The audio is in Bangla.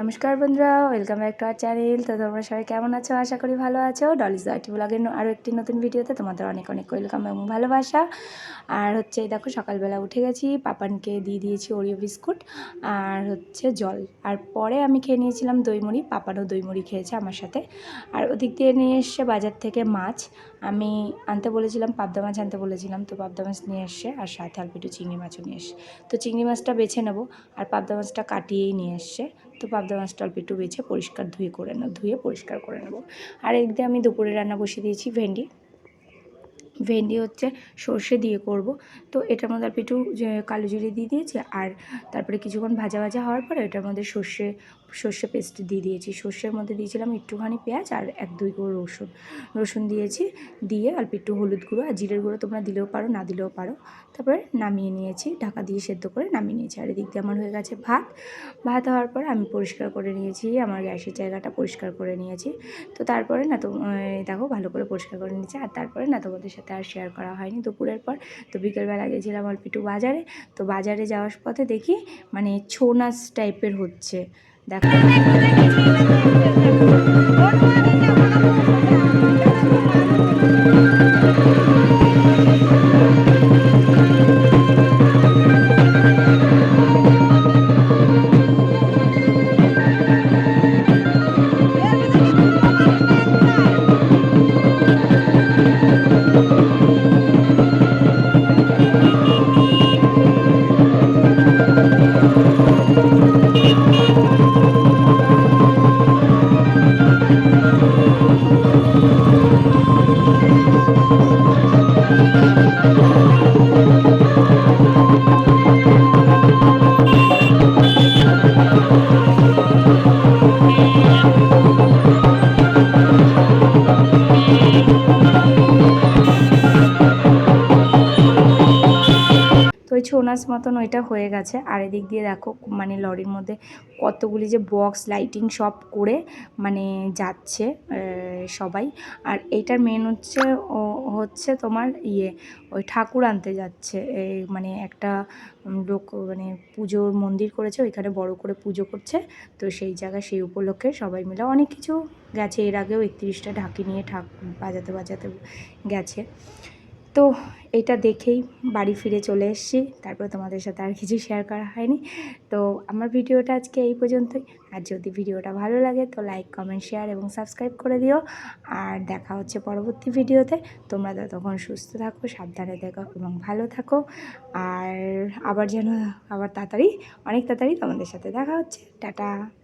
নমস্কার বন্ধুরা welcome back to our channel তো তোমরা সবাই কেমন আছো? আশা করি ভালো আছো। ডলিস দাটি ব্লগের আরও একটি নতুন ভিডিওতে তোমাদের অনেক অনেক ওয়েলকাম এবং ভালোবাসা। আর হচ্ছে, দেখো, সকালবেলা উঠে গেছি, পাপানকে দিয়ে দিয়েছি ওরিও বিস্কুট আর হচ্ছে জল। আর পরে আমি খেয়ে নিয়েছিলাম দইমুড়ি, পাপানও দইমুড়ি খেয়েছে আমার সাথে। আর ওদিক দিয়ে নিয়ে এসছে বাজার থেকে মাছ। আমি আনতে বলেছিলাম, পাবদা মাছ আনতে বলেছিলাম, তো পাবদা মাছ নিয়ে এসছে, আর সাথে অল্প একটু চিংড়ি মাছও নিয়ে এসছে। তো চিংড়ি মাছটা বেছে নেব, আর পাবদা মাছটা কাটিয়েই নিয়ে এসছে। তো পাবদা মাছটা অল্প একটু বেছে পরিষ্কার ধুয়ে করে নেব ধুয়ে পরিষ্কার করে নেব। আর এদিকে আমি দুপুরে রান্না বসিয়ে দিয়েছি ভেন্ডি। ভেন্ডি হচ্ছে সর্ষে দিয়ে করব। তো এটার মধ্যে অল্প একটু কালো জিরে দিয়ে দিয়েছি আর তারপরে কিছুক্ষণ ভাজা ভাজা হওয়ার পরে এটার মধ্যে সর্ষে সর্ষে পেস্ট দিয়ে দিয়েছি। সর্ষের মধ্যে দিয়েছিলাম একটুখানি পেঁয়াজ আর এক দুই গুঁড়ো রসুন। রসুন দিয়েছি, দিয়ে অল্প একটু হলুদ গুঁড়ো আর জিরের গুঁড়ো তোমরা দিলেও পারো, না দিলেও পারো। তারপরে নামিয়ে নিয়েছি, ঢাকা দিয়ে সেদ্ধ করে নামিয়ে নিয়েছি। আর এদিক দিয়ে আমার হয়ে গেছে ভাত। ভাত হওয়ার পর আমি পরিষ্কার করে নিয়েছি, আমার গ্যাসের জায়গাটা পরিষ্কার করে নিয়েছি। তো তারপরে না তো দেখো ভালো করে পরিষ্কার করে নিয়েছি আর তারপরে না তোমাদের আর শেয়ার করা হয়নি দুপুরের পর। তো বিকেলবেলা গেছিলাম অল্প একটু বাজারে। তো বাজারে যাওয়ার পথে দেখি মানে ছৌ নাচ টাইপের হচ্ছে। দেখো। নাচ মতন ওইটা হয়ে গেছে। আর এদিক দিয়ে দেখো মানে লরির মধ্যে কতগুলি যে বক্স লাইটিং সব করে মানে যাচ্ছে সবাই। আর এইটার মেন হচ্ছে হচ্ছে তোমার ইয়ে ওই ঠাকুর আনতে যাচ্ছে। মানে একটা লোক মানে পুজোর মন্দির করেছে, ওইখানে বড় করে পুজো করছে। তো সেই জায়গায়, সেই উপলক্ষে সবাই মিলে অনেক কিছু গেছে। এর আগেও একত্রিশটা ঢাকি নিয়ে ঠাক বাজাতে বাজাতে গেছে। তো এটা দেখেই বাড়ি ফিরে চলে এসেছি। তারপর তোমাদের সাথে আর কিছু শেয়ার করা হয়নি। তো আমার ভিডিওটা আজকে এই পর্যন্তই। আর যদি ভিডিওটা ভালো লাগে তো লাইক কমেন্ট শেয়ার এবং সাবস্ক্রাইব করে দিও। আর দেখা হচ্ছে পরবর্তী ভিডিওতে। তোমরা ততক্ষণ সুস্থ থাকো, সাবধানে থাকো এবং ভালো থাকো। আর আবার যেন আবার তাড়াতাড়ি, অনেক তাড়াতাড়ি তোমাদের সাথে দেখা হচ্ছে। টাটা।